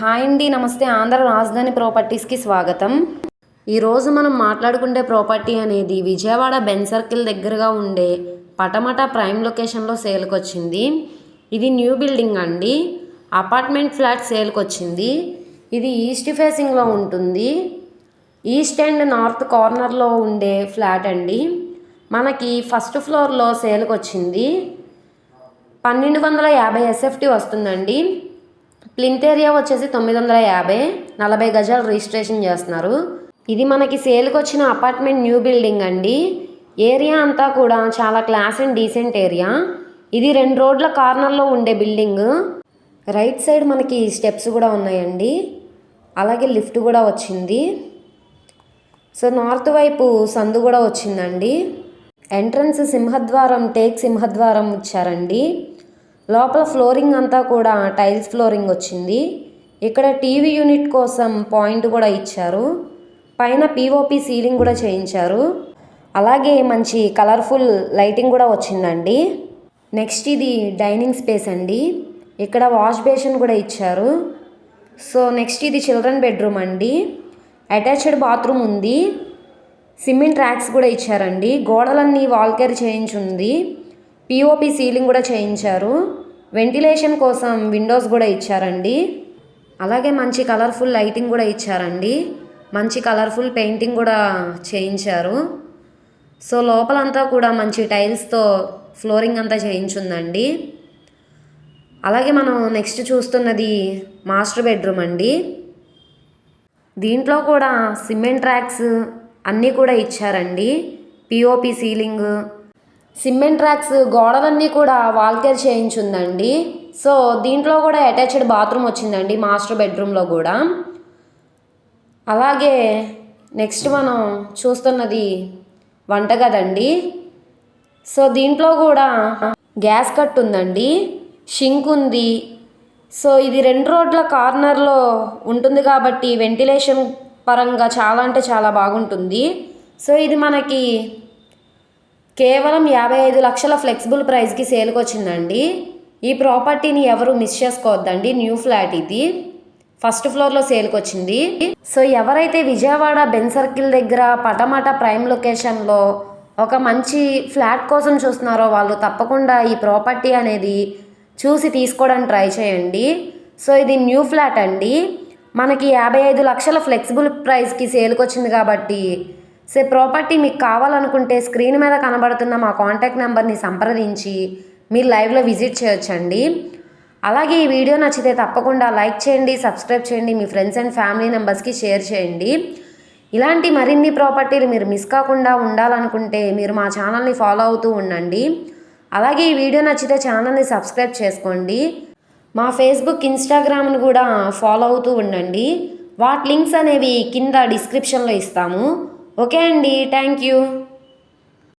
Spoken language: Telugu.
హాయ్ అండి నమస్తే. ఆంధ్ర రాజధాని ప్రాపర్టీస్కి స్వాగతం. ఈరోజు మనం మాట్లాడుకుంటే ప్రాపర్టీ అనేది విజయవాడ బెన్ సర్కిల్ దగ్గరగా ఉండే పటమట ప్రైమ్ లొకేషన్లో సేల్కి వచ్చింది ఇది న్యూ బిల్డింగ్ అండి. అపార్ట్మెంట్ ఫ్లాట్ సేల్కి వచ్చింది ఇది ఈస్ట్ ఫేసింగ్లో ఉంటుంది. ఈస్ట్ అండ్ నార్త్ కార్నర్లో ఉండే ఫ్లాట్ అండి. మనకి ఫస్ట్ ఫ్లోర్లో సేల్కి వచ్చింది పన్నెండు వందల యాభై ఎస్ఎఫ్టీ వస్తుందండి. ప్లింత్ ఏరియా వచ్చేసి తొమ్మిది వందల యాభై నలభై గజాలు రిజిస్ట్రేషన్ చేస్తున్నారు. ఇది మనకి సేల్కి వచ్చిన అపార్ట్మెంట్ న్యూ బిల్డింగ్ అండి. ఏరియా అంతా కూడా చాలా క్లాస్ అండ్ డీసెంట్ ఏరియా. ఇది రెండు రోడ్ల కార్నర్లో ఉండే బిల్డింగ్. రైట్ సైడ్ మనకి స్టెప్స్ కూడా ఉన్నాయండి. అలాగే లిఫ్ట్ కూడా వచ్చింది. సో నార్త్ వైపు సందు కూడా వచ్చిందండి. ఎంట్రన్స్ సింహద్వారం టేక్ సింహద్వారం ఇచ్చారండి. లోపల ఫ్లోరింగ్ అంతా కూడా టైల్స్ ఫ్లోరింగ్ వచ్చింది. ఇక్కడ టీవీ యూనిట్ కోసం పాయింట్ కూడా ఇచ్చారు. పైన పీఓపి సీలింగ్ కూడా చేయించారు. అలాగే మంచి కలర్ఫుల్ లైటింగ్ కూడా వచ్చిందండి. నెక్స్ట్ ఇది డైనింగ్ స్పేస్ అండి. ఇక్కడ వాష్ బేసిన్ కూడా ఇచ్చారు. సో నెక్స్ట్ ఇది చిల్డ్రన్ బెడ్రూమ్ అండి. అటాచ్డ్ బాత్రూమ్ ఉంది. సిమెంట్ ట్రాక్స్ కూడా ఇచ్చారండి. గోడలన్నీ వాల్కేర్ చేయించుంది. పిఓపి సీలింగ్ కూడా చేయించారు. వెంటిలేషన్ కోసం విండోస్ కూడా ఇచ్చారండి. అలాగే మంచి కలర్ఫుల్ లైటింగ్ కూడా ఇచ్చారండి. మంచి కలర్ఫుల్ పెయింటింగ్ కూడా చేయించారు. సో లోపలంతా కూడా మంచి టైల్స్తో ఫ్లోరింగ్ అంతా చేయించుందండి. అలాగే మనం నెక్స్ట్ చూస్తున్నది మాస్టర్ బెడ్రూమ్ అండి. దీంట్లో కూడా సిమెంట్ ట్రాక్స్ అన్నీ కూడా ఇచ్చారండి. పిఓపి సీలింగ్ సిమెంట్ ట్రాక్స్ గోడలన్నీ కూడా వాల్కేర్ చేయించుందండి. సో దీంట్లో కూడా అటాచ్డ్ బాత్రూమ్ వచ్చిందండి మాస్టర్ బెడ్రూమ్లో కూడా. అలాగే నెక్స్ట్ మనం చూస్తున్నది వంటగదండి సో దీంట్లో కూడా గ్యాస్ కట్ ఉందండి షింక్ ఉంది. సో ఇది రెండు రోడ్ల కార్నర్లో ఉంటుంది కాబట్టి వెంటిలేషన్ పరంగా చాలా అంటే చాలా బాగుంటుంది. సో ఇది మనకి కేవలం యాభై ఐదు లక్షల ఫ్లెక్సిబుల్ ప్రైస్కి సేల్కి వచ్చిందండి ఈ ప్రాపర్టీని ఎవరు మిస్ చేసుకోవద్దండి. న్యూ ఫ్లాట్ ఇది. ఫస్ట్ ఫ్లోర్లో సేల్కి వచ్చింది సో ఎవరైతే విజయవాడ బెన్ సర్కిల్ దగ్గర పటమట ప్రైమ్ లొకేషన్లో ఒక మంచి ఫ్లాట్ కోసం చూస్తున్నారో వాళ్ళు తప్పకుండా ఈ ప్రాపర్టీ అనేది చూసి తీసుకోవడానికి ట్రై చేయండి. సో ఇది న్యూ ఫ్లాట్ అండి. మనకి యాభై ఐదు లక్షల ఫ్లెక్సిబుల్ ప్రైస్కి సేల్కి వచ్చింది కాబట్టి సో ప్రాపర్టీ మీకు కావాలనుకుంటే స్క్రీన్ మీద కనబడుతున్న మా కాంటాక్ట్ నెంబర్ని సంప్రదించి మీరు లైవ్లో విజిట్ చేయొచ్చండి. అలాగే ఈ వీడియో నచ్చితే తప్పకుండా లైక్ చేయండి సబ్స్క్రైబ్ చేయండి మీ ఫ్రెండ్స్ అండ్ ఫ్యామిలీ మెంబర్స్కి షేర్ చేయండి. ఇలాంటి మరిన్ని ప్రాపర్టీలు మీరు మిస్ కాకుండా ఉండాలనుకుంటే మీరు మా ఛానల్ని ఫాలో అవుతూ ఉండండి. అలాగే ఈ వీడియో నచ్చితే ఛానల్ని సబ్స్క్రైబ్ చేసుకోండి. మా ఫేస్బుక్ ఇన్స్టాగ్రామ్ను కూడా ఫాలో అవుతూ ఉండండి. వాటి లింక్స్ అనేవి కింద డిస్క్రిప్షన్లో ఇస్తాము. ఓకే అండి థ్యాంక్ యూ